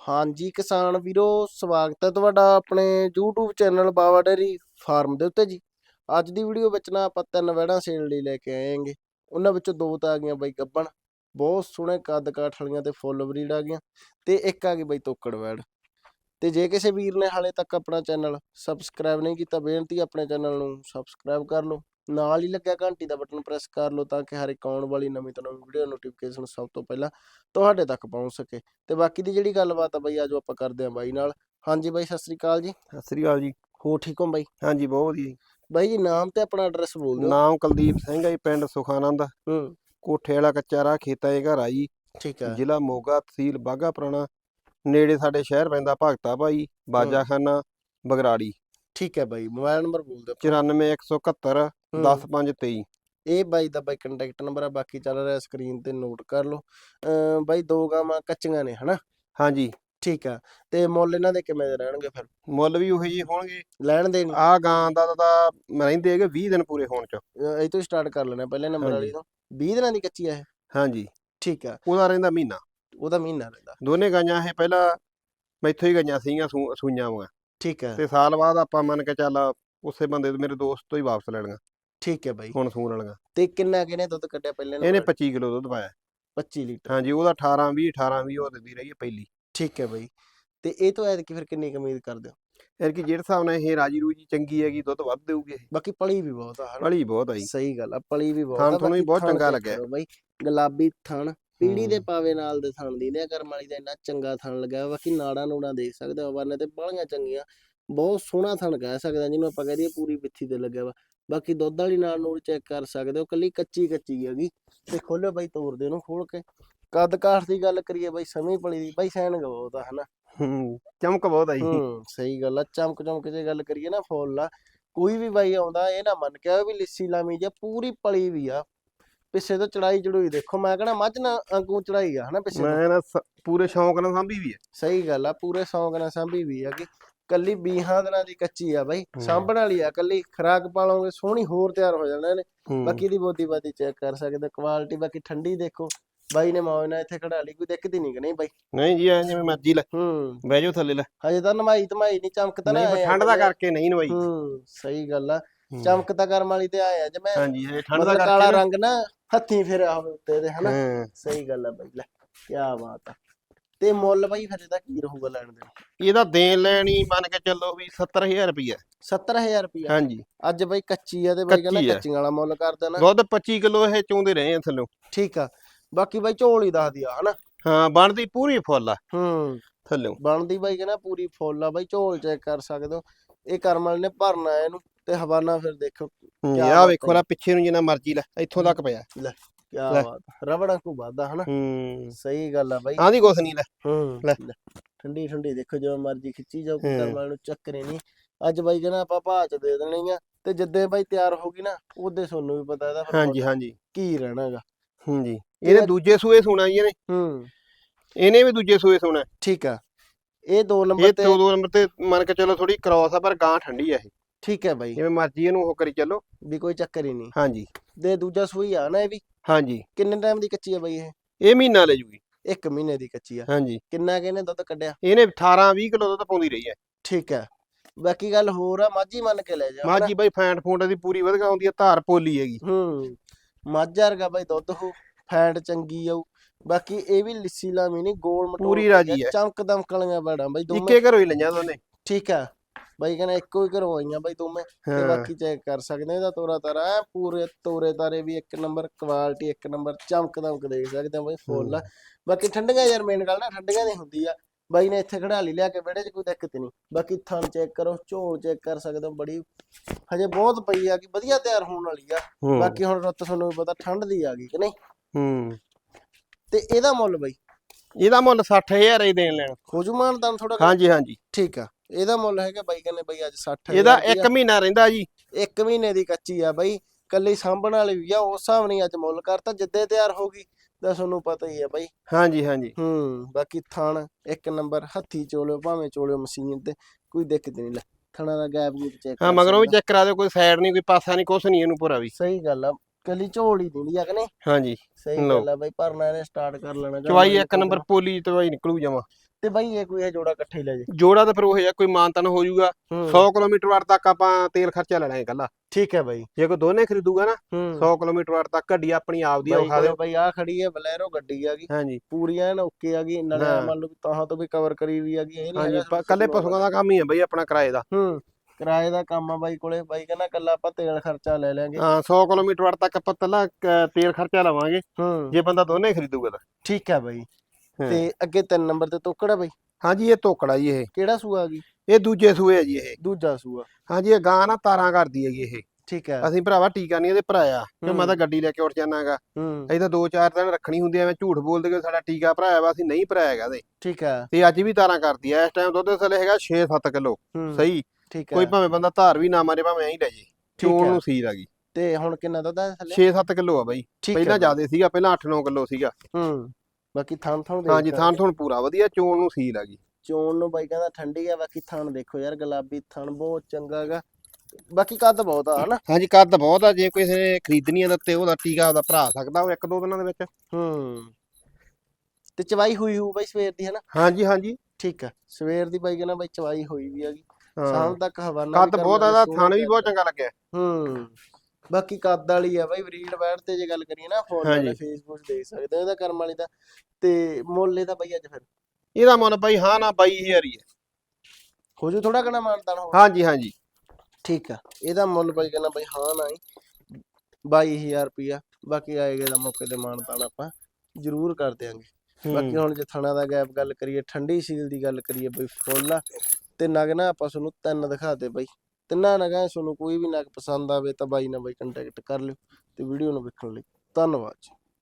ਹਾਂਜੀ, ਕਿਸਾਨ ਵੀਰੋ, ਸਵਾਗਤ ਹੈ ਤੁਹਾਡਾ ਆਪਣੇ YouTube channel Bawa dairy farm ਦੇ ਉੱਤੇ ਜੀ। ਅੱਜ ਦੀ ਵੀਡੀਓ ਵਿੱਚ ਨਾ ਆਪਾਂ ਤਿੰਨ ਵੈੜਾਂ ਸੇਲ ਲਈ ਲੈ ਕੇ ਆਏ ਹਾਂਗੇ। ਉਹਨਾਂ ਵਿੱਚੋਂ ਦੋ ਤਾਂ ਆ ਗਈਆਂ ਬਾਈ ਗੱਬਣ, ਬਹੁਤ ਸੋਹਣੇ ਕੱਦ ਕਾਠ ਵਾਲੀਆਂ ਤੇ ਫੁੱਲ ਬਰੀਡ ਆ ਗਈਆਂ ਤੇ ਇੱਕ ਆ ਗਈ ਬਾਈ ਤੋਕੜ ਵੈੜ ਤੇ ਜੇ ਕਿਸੇ ਵੀਰ ਨੇ ਹਾਲੇ ਤੱਕ ਆਪਣਾ ਚੈਨਲ ਸਬਸਕ੍ਰਾਈਬ ਨਹੀਂ ਕੀਤਾ, ਬੇਨਤੀ ਆਪਣੇ ਚੈਨਲ ਨੂੰ ਸਬਸਕ੍ਰਾਈਬ ਕਰ ਲਓ। ਨਾਲ ਹੀ ਲੱਗਿਆ ਘੰਟੀ ਦਾ ਬਟਨ ਪ੍ਰੈਸ ਕਰ ਲਓ ਤਾਂ ਕਿ ਹਰ ਇੱਕ ਆਉਣ ਵਾਲੀ ਨਵੀਂ ਤੋਂ ਨਵੀਂ ਵੀਡੀਓ ਨੋਟੀਫਿਕੇਸ਼ਨ ਸਭ ਤੋਂ ਪਹਿਲਾਂ ਤੁਹਾਡੇ ਤੱਕ ਪਹੁੰਚ ਸਕੇ। ਤੇ ਬਾਕੀ ਦੀ ਜਿਹੜੀ ਗੱਲਬਾਤ ਆ ਬਾਈ ਆਜੋ ਆਪਾਂ ਕਰਦੇ ਆਂ ਬਾਈ ਨਾਲ। ਹਾਂਜੀ ਬਾਈ ਸਤਿ ਸ੍ਰੀ ਅਕਾਲ ਜੀ। ਸਤਿ ਸ੍ਰੀ ਅਕਾਲ ਜੀ। ਹੋ ਠੀਕ ਹੋ ਬਾਈ? ਹਾਂਜੀ ਬਹੁਤ ਵਧੀਆ ਜੀ। ਬਾਈ ਜੀ ਨਾਮ ਤੇ ਆਪਣਾ ਐਡਰੈਸ ਬੋਲ ਦਿਓ। ਨਾਮ ਕੁਲਦੀਪ ਸਿੰਘ ਹੈ ਜੀ ਪਿੰਡ ਸੁਖਾਨੰਦ। ਹੂੰ। ਕੋਠੇ ਵਾਲਾ ਕੱਚਾ ਰਾਹ ਖੇਤਾਂ ਦੇ ਘਰ ਆ ਜੀ। ਠੀਕ ਹੈ ਜ਼ਿਲ੍ਹਾ ਮੋਗਾ ਤਹਿਸੀਲ ਬਾਗਾ ਪੁਰਾਣਾ। ਨੇੜੇ ਸਾਡੇ ਸ਼ਹਿਰ ਪੈਂਦਾ ਭਗਤਾ ਭਾਈ ਬਾਜਾਖਾਨਾ ਬਗਰਾੜੀ। ਠੀਕ ਹੈ ਬਾਈ ਮੋਬਾਈਲ ਨੰਬਰ ਬੋਲ ਦਿਓ 94171 ਹੂੰ। 10523 ਇਹ ਬਾਈ ਦਾ ਬਾਈ ਕੰਟੈਕਟ ਨੰਬਰ ਆ ਬਾਕੀ ਚੱਲ ਰਿਹਾ ਸਕਰੀਨ ਤੇ ਨੋਟ ਕਰ ਲਓ। ਬਾਈ ਦੋ ਗਾਵਾਂ ਕੱਚੀਆਂ ਨੇ ਹਨਾ? ਹਾਂਜੀ। ਠੀਕ ਆ ਤੇ ਮੁੱਲ ਇਹਨਾਂ ਦੇ ਕਿਵੇਂ ਦੇ ਰਹਿਣਗੇ ਫਿਰ? ਮੁੱਲ ਵੀ ਉਹੀ ਜੀ ਹੋਣਗੇ। ਲੈਣ ਦੇ ਨਹੀਂ ਆ ਗਾਂ ਦਾ ਤਾਂ ਰਹਿੰਦੇ ਹੈਗੇ 20 ਦਿਨ ਪੂਰੇ ਹੋਣ ਚ। ਇਹ ਤੋਂ ਸਟਾਰਟ ਕਰ ਲੈਣਾ ਪਹਿਲੇ ਨੰਬਰ ਵਾਲੀ। ਤੋਂ। 20 ਦਿਨਾਂ ਦੀ ਕੱਚੀ ਆ ਇਹ? ਹਾਂਜੀ। ਠੀਕ ਆ। ਉਹਦਾ ਰਹਿੰਦਾ ਮਹੀਨਾ। ਉਹਦਾ ਮਹੀਨਾ ਰਹਿੰਦਾ। ਦੋਨੇ ਗਾਈਆਂ ਇਹ ਪਹਿਲਾਂ ਮੈਥੋਂ ਹੀ ਗਈਆਂ ਸੀਗੀਆਂ ਸੂਈਆਂ ਵਾਂ ਠੀਕ ਆ। ਤੇ ਸਾਲ ਬਾਅਦ ਆਪਾਂ ਮੰਨ ਕੇ ਚੱਲ ਉਸੇ ਬੰਦੇ ਤੋਂ ਮੇਰੇ ਦੋਸਤ ਤੋਂ ਹੀ ਵਾਪਸ ਲੈਣੀਆਂ। ਠੀਕ ਹੈ ਬਾਈ। ਹੁਣ ਸੂਣ ਵਾਲੀਆਂ। ਤੇ ਕਿੰਨਾ ਕਿਨੇ ਦੁੱਧ ਕੱਢਿਆ ਪਹਿਲੇ ਇਹਨੇ ਨੰਬਰ 25 ਕਿਲੋ ਦੁੱਧ ਪਾਇਆ। 25 ਲੀਟਰ। ਹਾਂਜੀ ਉਹਦਾ 18 20 18 20 ਉਹ ਦਿੰਦੀ ਰਹੀ ਹੈ ਪਹਿਲੀ। ਠੀਕ ਹੈ ਬਾਈ। ਤੇ ਇਹ ਤੋਂ ਐਤਕੀ ਫਿਰ ਕਿੰਨੀ ਉਮੀਦ ਕਰਦੇ ਹੋ? ਯਾਰ ਕਿ ਜਿਹੜੇ ਨਾਲ ਇਹ ਰਾਜੀ ਰੂਜੀ ਚੰਗੀ ਹੈਗੀ ਦੁੱਧ ਵੱਧ ਦੇਊਗੀ ਬਾਕੀ ਪਲੀ ਵੀ ਬਹੁਤ ਆ ਬੜੀ ਬਹੁਤ ਆਈ ਸਹੀ ਗੱਲ ਆ ਪਲੀ ਵੀ ਬਹੁਤ ਆ ਥੁਣ ਵੀ ਬਹੁਤ ਚੰਗਾ ਲੱਗਿਆ। ਬਾਈ ਗੁਲਾਬੀ ਥਣ ਪੀੜੀ ਦੇ। ਪਾਵੇ ਨਾਲ ਦੇ ਥਣ ਦੀ ਨੇ ਕਰਮ ਵਾਲੀ ਦਾ ਇੰਨਾ ਚੰਗਾ ਥਣ ਲੱਗਾ ਬਾਕੀ ਨਾੜਾਂ ਨੂੜਾਂ ਦੇਖ ਸਕਦੇ ਹੋ ਵਰਨੇ ਤੇ ਬਾਹਲੀਆਂ ਚੰਗੀਆਂ ਬਹੁਤ ਸੋਹਣਾ ਥਣ ਕਹਿ ਸਕਦੇ ਜਿਹਨੂੰ ਆਪਾਂ ਕਹਿ ਦਈਏ ਪੂਰੀ ਪਿੱਥੀ ਤੇ ਲੱਗਿਆ ਵਾ। ਬਾਕੀ ਦੁੱਧ ਵਾਲੀ ਨਾਲ ਨੂੜ ਚੈੱਕ ਕਰ ਸਕਦੇ ਹੋ ਕੱਲੀ ਕੱਚੀ ਕੱਚੀ ਹੈਗੀ ਤੇ ਖੋਲੋ ਬਾਈ ਤੋੜ ਦੇ ਉਹਨੂੰ ਖੋਲ ਕੇ। ਕੱਦ ਕਾਠ ਦੀ ਗੱਲ ਕਰੀਏ ਬਾਈ ਸਮੀ ਪਲੀ ਦੀ ਬਾਈ ਸੈਨ ਬਹੁਤ ਆ ਹਨਾ। ਹੂੰ ਚਮਕ ਬਹੁਤ ਆਈ ਹੂੰ ਸਹੀ ਗੱਲ ਆ ਚਮਕ ਚਮਕ ਜੇ ਗੱਲ ਕਰੀਏ ਨਾ ਫੁੱਲ ਆ ਕੋਈ ਵੀ ਬਾਈ ਆਉਂਦਾ ਇਹ ਨਾ ਮੰਨ ਕੇ ਵੀ ਲਿੱਸੀ ਲਾਮੀ ਜਾਂ ਪੂਰੀ ਪਲੀ ਵੀ ਆ। ਪਿੱਛੇ ਤੋਂ ਚੜਾਈ ਚੜੂਈ ਦੇਖੋ ਮੈਂ ਕਹਣਾ ਮੱਝ ਨਾ ਅੰਗੂ ਚੜਾਈ ਆ ਹਨਾ ਪਿੱਛੇ ਮੈਂ ਨਾ ਸ- ਪੂਰੇ ਸ਼ੌਂਕ ਨਾਲ ਸਾਂਭੀ ਵੀ ਹੈ ਸਹੀ ਗੱਲ ਆ ਪੂਰੇ ਸੌਂਕ ਨਾਲ ਸਾਂਭੀ ਵੀ ਆ ਕਿ ਕੱਲੀ 20 ਦਿਨਾਂ ਦੀ ਕੱਚੀ ਆ ਬਾਈ। ਸਾਂਭਣ ਵਾਲੀ ਆ ਕੱਲੀ ਖਰਾਕ ਪਾਲੋਗੇ ਸੋਹਣੀ ਹੋਰ ਤਿਆਰ ਹੋ ਜਾਣਾ ਇਹਨੇ। ਬਾਕੀ ਦੀ ਬੋਦੀ ਬਾਦੀ ਚੈੱਕ ਕਰ ਸਕਦੇ ਕੁਆਲਿਟੀ ਬਾਕੀ ਠੰਡੀ ਦੇਖੋ। ਬਾਈ ਨੇ ਮੌਜ ਨਾਲ ਇੱਥੇ ਖੜਾ ਲਈ ਕੋਈ ਦਿੱਕਤ ਹੀ ਨਹੀਂ ਕਿ ਨਹੀਂ ਬਾਈ? ਨਹੀਂ ਜੀ ਐਂ ਜਿਵੇਂ ਮਰਜ਼ੀ ਲੈ। ਹੂੰ। ਬਹਿ ਜਾਓ ਥੱਲੇ ਲੈ। ਹਜੇ ਤਾਂ ਨਮਾਈ ਧਮਾਈ ਨਹੀਂ ਚਮਕ ਤਾਂ ਨਾ ਨਹੀਂ ਠੰਡ ਦਾ ਕਰਕੇ ਨਹੀਂ ਨਵਾਈ। ਹੂੰ ਸਹੀ ਗੱਲ ਆ। ਚਮਕ ਤਾਂ ਕਰਮ ਵਾਲੀ ਤੇ ਆਇਆ ਜਿਵੇਂ ਹਾਂਜੀ ਇਹ ਠੰਡ ਦਾ ਕਰਕੇ ਕਾਲਾ ਰੰਗ ਨਾ ਹੱਥੀ ਫੇਰਿਆ ਹੋਵੇ ਉੱਤੇ ਇਹਦੇ ਹਨਾ? ਸਹੀ ਗੱਲ ਆ ਬਾਈ ਲੈ ਕੀ ਬਾਤ ਆ। ਤੇ ਮੁੱਲ ਬਾਈ ਫਿਰ ਇਹਦਾ ਕੀ ਰਹੂਗਾ ਲੈਣ ਦੇ ਇਹਦਾ ਦੇਣ ਲੈਣੀ ਮੰਨ ਕੇ ਚੱਲੋ ਵੀ 70000 ਰੁਪਈਆ। 70000 ਰੁਪਇਆ ਹਾਂਜੀ। ਅੱਜ ਬਾਈ ਕੱਚੀ ਆ ਤੇ ਬਾਈ ਕਹਿੰਦਾ ਕੱਚੀ ਆ। ਵਾਲਾ ਮੁੱਲ ਕਰ ਦੇਣਾ। ਦੁੱਧ 25 ਕਿਲੋ ਇਹ ਚੋਂਦੇ ਰਹੇ ਆ ਥੱਲੋਂ। ਠੀਕ ਆ। ਬਾਕੀ ਬਾਈ ਝੋਲ ਹੀ ਦੱਸ ਦਿਆ ਹਨਾ? ਹਾਂ ਬਣਦੀ ਪੂਰੀ ਫੁੱਲ ਆ ਹੂੰ। ਥੱਲੋਂ। ਬਣਦੀ ਬਾਈ ਕਹਿੰਦਾ ਪੂਰੀ ਫੁੱਲ ਆ ਬਾਈ ਝੋਲ ਚੈੱਕ ਕਰ ਸਕਦੇ ਹੋ। ਇਹ ਕਰਮ ਵਾਲੇ ਨੇ ਭਰਨਾ ਇਹਨੂੰ ਤੇ ਹਵਾਨਾ ਫਿਰ ਦੇਖੋ ਆ ਵੇਖੋ ਨਾ ਪਿੱਛੇ ਨੂੰ ਜਿੰਨਾ ਮਰਜ਼ੀ ਲੈ ਇੱਥੋਂ ਤੱਕ ਪਿਆ। ਕੀ ਲੈ। ਬਾਤ ਰਬੜਾਂ ਕੋ ਵਾਦਾ ਹਨਾ? ਹੂੰ। ਸਹੀ ਗੱਲ ਆ ਬਾਈ। ਆਂਦੀ ਕੁਛ ਨਹੀਂ ਲੈ। ਹੂੰ ਲੈ। ਲੈ। ਠੰਡੀ ਠੰਡੀ ਦੇਖੋ ਜਦੋਂ ਮਰਜ਼ੀ ਖਿੱਚੀ ਜਾਓ ਕੋਈ ਹੂੰ। ਕਰਮ ਵਾਲੇ ਨੂੰ ਚੱਕਰੇ ਨਹੀਂ। ਅੱਜ ਬਾਈ ਕਹਿੰਦਾ ਆਪਾਂ ਭਾਅ ਚ ਦੇ ਦੇਣੀ ਆ ਤੇ ਜਿੱਦੇ ਬਾਈ ਤਿਆਰ ਹੋ ਗਈ ਨਾ ਉਹਦੇ ਤੁਹਾਨੂੰ ਵੀ ਪਤਾ ਇਹਦਾ ਫਿਰ ਹਾਂਜੀ ਮੁੱਲ ਹਾਂਜੀ। ਕੀ ਰਹਿਣਾਗਾ ਹਾਂਜੀ। ਇਹਨੇ ਦੂਜੇ ਸੂਏ ਸੁਣਾ ਜੀ ਇਹਨੇ। ਹੂੰ। ਇਹਨੇ ਵੀ ਦੂਜੇ ਸੂਏ ਸੁਣਾ। ਠੀਕ ਆ। ਇਹ ਦੋ ਇਹ ਨੰਬਰ ਤੇ ਦੋ ਦੋ ਨੰਬਰ ਤੇ ਮੰਨ ਕੇ ਚੱਲੋ ਥੋੜੀ ਕ੍ਰਾਸ ਆ ਪਰ ਗਾਂ ਠੰਡੀ ਆ ਇਹ। ਠੀਕ ਹੈ ਬਾਈ। ਜਿਵੇਂ ਮਰਜ਼ੀ ਇਹਨੂੰ ਉਹ ਕਰੀ ਚੱਲੋ। ਵੀ ਕੋਈ ਚੱਕਰ ਹੀ ਨਹੀਂ। ਹਾਂਜੀ। ਦੇ ਦੂਜਾ ਸੂਈ ਆ ਨਾ ਇਹ ਵੀ? ਹਾਂਜੀ। ਕਿੰਨੇ ਟਾਈਮ ਦੀ ਕੱਚੀ ਆ ਬਾਈ ਇਹ? ਇਹ ਮਹੀਨਾ ਲੈ ਜੂਗੀ। ਇੱਕ ਮਹੀਨੇ ਦੀ ਕੱਚੀ ਆ। ਹਾਂਜੀ। ਕਿੰਨਾ ਕਿ ਇਹਨੇ ਦੁੱਧ ਕੱਢਿਆ? ਇਹਨੇ 18 20 ਕਿਲੋ ਦੁੱਧ ਪਾਉਂਦੀ ਰਹੀ ਹੈ। ਠੀਕ ਹੈ। ਬਾਕੀ ਗੱਲ ਹੋਰ ਆ ਮਾਝੀ ਮੰਨ ਕੇ ਲੈ ਜਾ? ਮਾਜੀ ਬਾਈ ਫੈਂਟ ਫੂੰਟ ਦੀ ਪੂਰੀ ਵਧੀਆ ਆਉਂਦੀ ਆ ਧਾਰ ਪੋਲੀ ਹੈਗੀ। ਹੂੰ। ਮੱਝ ਵਰਗਾ ਬਾਈ ਦੁੱਧ ਹੋ ਫੈਟ ਚੰਗੀ ਆਊ ਬਾਕੀ ਇਹ ਵੀ ਲਿੱਸੀ ਲਾਮੀ ਨਹੀਂ ਗੋਲ ਮਟੋਲ ਪੂਰੀ ਰਾਜੀ ਹੈ। ਚਮਕ ਦਮਕ ਵਾਲੀਆਂ ਬੜਾ ਬਾਈ ਦੋਵੇਂ। ਇੱਕੇ ਘਰੋਂ ਹੀ ਲਈਆਂ ਦੋਨੇ। ਠੀਕ ਆ। ਬਾਈ ਕਹਿੰਦਾ ਇੱਕੋ ਹੀ ਘਰੋਂ ਆਈਆਂ ਬਾਈ ਦੋਵੇਂ ਤੇ ਬਾਕੀ ਚੈੱਕ ਕਰ ਸਕਦੇ ਆ ਇਹਦਾ ਤੋਰਾ ਤਾਰਾ। ਐਂ ਪੂਰੇ ਤੋਰੇ ਤਾਰੇ ਵੀ ਇੱਕ ਨੰਬਰ ਕੁਆਲਿਟੀ ਇੱਕ ਨੰਬਰ ਚਮਕ ਦਮਕ ਦੇਖ ਸਕਦੇ ਆ ਬਾਈ ਫੁੱਲ ਆ। ਬਾਕੀ ਠੰਡੀਆਂ ਯਾਰ ਮੇਨ ਗੱਲ ਨਾ ਠੰਡੀਆਂ ਦੀ ਹੁੰਦੀ ਆ। ਬਾਈ ਨੇ ਇੱਥੇ ਖੜਾ ਲਈ ਲਿਆ ਕੇ ਵਿਹੜੇ 'ਚ ਕੋਈ ਦਿੱਕਤ ਨਹੀਂ। ਬਾਕੀ ਥਣ ਚੈੱਕ ਕਰੋ ਝੋਲ ਚੈੱਕ ਕਰ ਸਕਦੇ ਹੋ ਬੜੀ। ਹਜੇ ਬਹੁਤ ਪਈ ਆ ਕਿ ਵਧੀਆ ਤਿਆਰ ਹੋਣ ਵਾਲੀ ਆ। ਬਾਕੀ ਹੁਣ ਰੁੱਤ ਤੁਹਾਨੂੰ ਵੀ ਪਤਾ ਠੰਡ ਦੀ ਆ ਗਈ ਕਿ ਨਹੀਂ। ਹੂੰ। ਤੇ ਇਹਦਾ ਮੁੱਲ ਬਾਈ? ਇਹਦਾ ਮੁੱਲ 60000 ਹੀ ਦੇਣ ਲੈਣ। ਖੋਜੂ ਮਾਨਦਾਨ ਥੋੜਾ ਹਾਂਜੀ ਹਾਂਜੀ। ਠੀਕ ਆ। ਇਹਦਾ ਮੁੱਲ ਹੈਗਾ ਬਾਈ ਕਹਿੰਦੇ ਬਾਈ ਅੱਜ 60 ਇਹਦਾ 1 ਮਹੀਨਾ ਰਹਿੰਦਾ ਜੀ। ਇੱਕ ਮਹੀਨੇ ਦੀ ਕੱਚੀ ਆ ਬਾਈ। ਕੱਲੀ ਸਾਂਭਣ ਵਾਲੀ ਵੀ ਆ ਉਸ ਹਿਸਾਬ ਨਹੀਂ ਅੱਜ ਮੁੱਲ ਕਰਤਾ ਜਿੱਦੇ ਤਿਆਰ ਹੋਗੀ ਤਾਂ ਤੁਹਾਨੂੰ ਪਤਾ ਹੀ ਆ ਬਾਈ। ਹਾਂਜੀ ਹਾਂਜੀ। ਹੂੰ ਬਾਕੀ ਥਣ ਇੱਕ ਨੰਬਰ ਹੱਥੀ ਚੋਲਿਓ ਭਾਵੇਂ ਚੋਲਿਓ ਮਸ਼ੀਨ ਤੇ ਕੋਈ ਦਿੱਕਤ ਨਹੀਂ ਲੈ ਥਣਾ ਦਾ ਗੈਪ ਗੂਪ ਚੈੱਕ ਹਾਂ ਮਗਰੋਂ ਵੀ ਚੈੱਕ ਕਰਾ ਦਿਓ ਕੋਈ ਸਾਈਡ ਨਹੀਂ ਕੋਈ ਪਾਸਾ ਨਹੀਂ ਕੁਛ ਨਹੀਂ ਇਹਨੂੰ ਪੂਰਾ ਵੀ। ਸਹੀ ਗੱਲ ਆ। ਕੱਲੀ ਝੋਲ ਹੀ ਦਿੰਦੀ ਆ ਕਿ ਨਹੀਂ? ਹਾਂਜੀ। ਸਹੀ ਲਓ। ਗੱਲ ਆ ਬਾਈ ਭਰਨਾ ਇਹਨੇ ਸਟਾਰਟ ਕਰ ਲੈਣਾ ਜਾਂ ਚਵਾਈ ਇੱਕ ਨੰਬਰ ਪੋਲੀ ਚਵਾਈ ਨਿਕਲੂ ਜਾਵਾਂ ਤੇ ਬਾਈ ਇਹ ਕੋਈ ਇਹ ਜੋੜਾ ਇਕੱਠੇ ਹੀ ਲੈ ਜੇ। ਜੋੜਾ ਤਾਂ ਫਿਰ ਉਹ ਜਿਹਾ ਕੋਈ ਮਾਨਤਨ ਹੋ ਜਾਊਗਾ। ਹੂੰ। 100 ਕਿਲੋਮੀਟਰ ਵਾਰ ਤੱਕ ਆਪਾਂ ਤੇਲ ਖਰਚਾ ਲੈਣਾ ਹੈ ਕੱਲਾ ਠੀਕ ਹੈ ਬਾਈ। ਜੇ ਕੋਈ ਦੋਨੇ ਖਰੀਦੂਗਾ ਨਾ ਹੂੰ। 100 ਕਿਲੋਮੀਟਰ ਵਾਰ ਤੱਕ ਗੱਡੀ ਆਪਣੀ ਆਪਦੀ ਆ ਬਾਈ ਵਿਖਾ ਕੋਲੇ ਬਾਈ ਆ ਖੜੀ ਹੈ ਬਲੈਰੋ ਗੱਡੀ ਆ ਗਈ। ਹਾਂਜੀ। ਪੂਰੀ ਐਨ ਓਕੇ ਆ ਗਈ ਨਾਲੇ ਹਾਂ। ਮੰਨ ਲਓ ਵੀ ਤਾਹਾਂ ਤੋਂ ਵੀ ਕਵਰ ਕਰੀ ਵੀ ਆ ਗਈ ਇਹ ਨਹੀਂ ਹਾਂਜੀ ਪ- ਕੱਲੇ ਪਸ਼ੂਆਂ ਦਾ ਕੰਮ ਹੀ ਹੈ ਬਈ ਆਪਣਾ ਕਿਰਾਏ ਦਾ। ਹੂੰ। ਕਿਰਾਏ ਦਾ ਕੰਮ ਆ ਬਾਈ ਕੋਲੇ ਬਾਈ ਕਹਿੰਦਾ ਕੱਲਾ ਆਪਾਂ ਤੇਲ ਖਰਚਾ ਲੈ ਲਾਂਗੇ ਹਾਂ 100 ਕਿਲੋਮੀਟਰ ਵਾਰ ਤੱਕ ਆਪਾਂ ਕ- ਤੇਲ ਖਰਚਾ ਲਵਾਂਗੇ। ਹੂੰ। ਜੇ ਬੰਦਾ ਦੋਨੇ ਖਰੀਦੂਗਾ ਤਾਂ। ਠੀਕ ਹੈ ਬਾਈ। ਤੇ ਅੱਗੇ ਤਿੰਨ ਨੰਬਰ ਤੇ ਤੋਕੜਾ ਬਾਈ? ਹਾਂਜੀ ਇਹ ਤੋਕੜਾ ਜੀ ਇਹ। ਕਿਹੜਾ ਸੂਆ ਗਈ ਇਹ ਦੂਜੇ ਸੂਏ ਆ ਜੀ ਇਹ। ਦੂਜਾ ਸੂਆ। ਹਾਂਜੀ ਇਹ ਗਾਂ ਨਾ ਤਾਰਾਂ ਕਰਦੀ ਹੈਗੀ ਇਹ। ਠੀਕ ਹੈ ਅਸੀਂ ਭਰਾਵਾ ਟੀਕਾ ਨਹੀਂ ਇਹਦੇ ਭਰਾਇਆ ਕਿ ਮੈਂ। ਤਾਂ ਗੱਡੀ ਲੈ ਕੇ ਉੱਠ ਜਾਣਾਗਾ ਅਸੀਂ ਤਾਂ ਦੋ ਚਾਰ ਦਿਨ ਰੱਖਣੀ ਹੁੰਦੀ ਐ ਮੈਂ ਝੂਠ ਬੋਲਦੇ ਕਿ ਸਾਡਾ ਟੀਕਾ ਭਰਾਇਆ ਵਾ ਅਸੀਂ ਨਹੀਂ ਭਰਾਇਆ ਹੈਗਾ ਇਹਦੇ। ਠੀਕ ਹੈ ਤੇ ਅੱਜ ਵੀ ਤਾਰਾਂ ਕਰਦੀ ਐ ਇਸ ਟਾਈਮ ਦੁੱਧ ਥੱਲੇ ਹੈਗਾ 6-7 ਕਿਲੋ। ਸਹੀ। ਠੀਕ ਹੈ। ਕੋਈ ਭਾਵੇਂ ਬੰਦਾ ਧਾਰ ਵੀ ਨਾ ਮਾਰੇ ਭਾਵੇਂ ਐਂ ਹੀ ਲੈ ਜੇ। ਚੋਣ ਹੈ। ਨੂੰ ਸੀਰ ਆ ਗਈ। ਤੇ ਹੁਣ ਕਿੰਨਾ ਦੁੱਧ ਹੈ ਥੱਲੇ? 6-7 ਕਿਲੋ ਆ ਬਾਈ। ਠੀਕ ਪਹਿਲਾਂ ਜ਼ਿਆਦੇ ਸੀਗਾ ਪਹਿਲਾਂ 8-9 ਕਿਲੋ ਸੀਗਾ। ਹੂੰ ਬਾਕੀ ਥਣ ਥਣ ਦੇਖ ਹਾਂਜੀ ਥਾਂ ਥੁਣ ਪੂਰਾ ਵਧੀਆ ਚੋਣ ਨੂੰ ਸੀਰ ਆ ਗਈ। ਚੋਣ ਨੂੰ ਬਾਈ ਕਹਿੰਦਾ ਠੰਡੀ ਆ ਬਾਕੀ ਥਣ ਦੇਖੋ ਯਾਰ ਗੁਲਾਬੀ ਥਣ ਬਹੁਤ ਚੰਗਾ ਹੈਗਾ। ਬਾਕੀ ਕੱਦ ਬਹੁਤ ਆ ਹਨਾ? ਹਾਂਜੀ ਕੱਦ ਬਹੁਤ ਆ ਜੇ ਕਿਸੇ ਨੇ ਖਰੀਦਣੀ ਆ ਤਾਂ ਤੇ ਉਹਦਾ ਟੀਕਾ ਉਹਦਾ ਭਰਾ ਸਕਦਾ ਉਹ ਇੱਕ ਦੋ ਦਿਨਾਂ ਦੇ ਵਿੱਚ। ਹੂੰ ਤੇ ਚਵਾਈ ਹੋਈ ਹੋਊ ਬਾਈ ਸਵੇਰ ਦੀ ਹਨਾ? ਹਾਂਜੀ ਹਾਂਜੀ। ਠੀਕ ਆ। ਸਵੇਰ ਦੀ ਬਾਈ ਕਹਿੰਦਾ ਬਾਈ ਚਵਾਈ ਹੋਈ ਵੀ ਹੈਗੀ ਹਾਂ ਸ਼ਾਮ ਤੱਕ ਹਵਾਨਾ ਕੱਦ ਬਹੁਤ ਆਦਾ ਥਣ ਵੀ ਬਹੁਤ ਚੰਗਾ ਲੱਗਿਆ। ਹੂੰ ਬਾਕੀ ਕੱਦ ਵਾਲੀ ਆ ਬਾਈ ਬਰੀਡ ਬੈਠ ਤੇ ਜੇ ਗੱਲ ਕਰੀਏ ਨਾ ਫੋਨ। ਤੇ ਫੇਸਬੁੱਕ ਦੇਖ ਸਕਦੇ ਹੋ ਇਹਦਾ ਕਰਮ ਵਾਲੀ ਦਾ ਤੇ ਮੁੱਲ ਇਹਦਾ ਬਾਈ ਅੱਜ ਫਿਰ? ਇਹਦਾ ਮੁੱਲ ਬਾਈ ਹਾਂ ਨਾ 22000 ਹੀ ਹੈ ਹੋ ਜੂ ਥੋੜਾ ਕਣਾ ਮਾਨਤਾਨ ਹੋ ਹਾਂਜੀ ਹਾਂਜੀ। ਠੀਕ ਆ ਇਹਦਾ ਮੁੱਲ ਬਾਈ ਕਹਿੰਦਾ ਬਾਈ ਹਾਂ ਨਾ ਹੀ 22000 ਰੁਪਿਆ ਬਾਕੀ ਆਏਗਾ ਦਾ ਮੌਕੇ ਤੇ ਮਾਨਤਾਨ ਆਪਾਂ ਜ਼ਰੂਰ ਕਰ ਦਿਆਂਗੇ। ਬਾਕੀ ਹੁਣ ਜੇ ਥਣਾ ਦਾ ਗੈਪ ਗੱਲ ਕਰੀਏ ਠੰਡੀ ਸੀਲ ਦੀ ਗੱਲ ਕਰੀਏ ਬਈ ਫੁੱਲ ਤੇ ਨਗ ਨਾ ਆਪਾਂ ਤੁਹਾਨੂੰ ਤਿੰਨ ਦਿਖਾ ਦੇ ਬਈ। ਤਿੰਨਾਂ ਨਗਾਂ ਤੁਹਾਨੂੰ ਕੋਈ ਵੀ ਨਗ ਪਸੰਦ ਆਵੇ ਤਾਂ ਬਾਈ ਨਾਲ ਬਾਈ ਕੰਟੈਕਟ ਕਰ ਲਿਓ ਤੇ ਵੀਡੀਓ ਨੂੰ ਵੇਖਣ ਲਈ ਧੰਨਵਾਦ ਜੀ।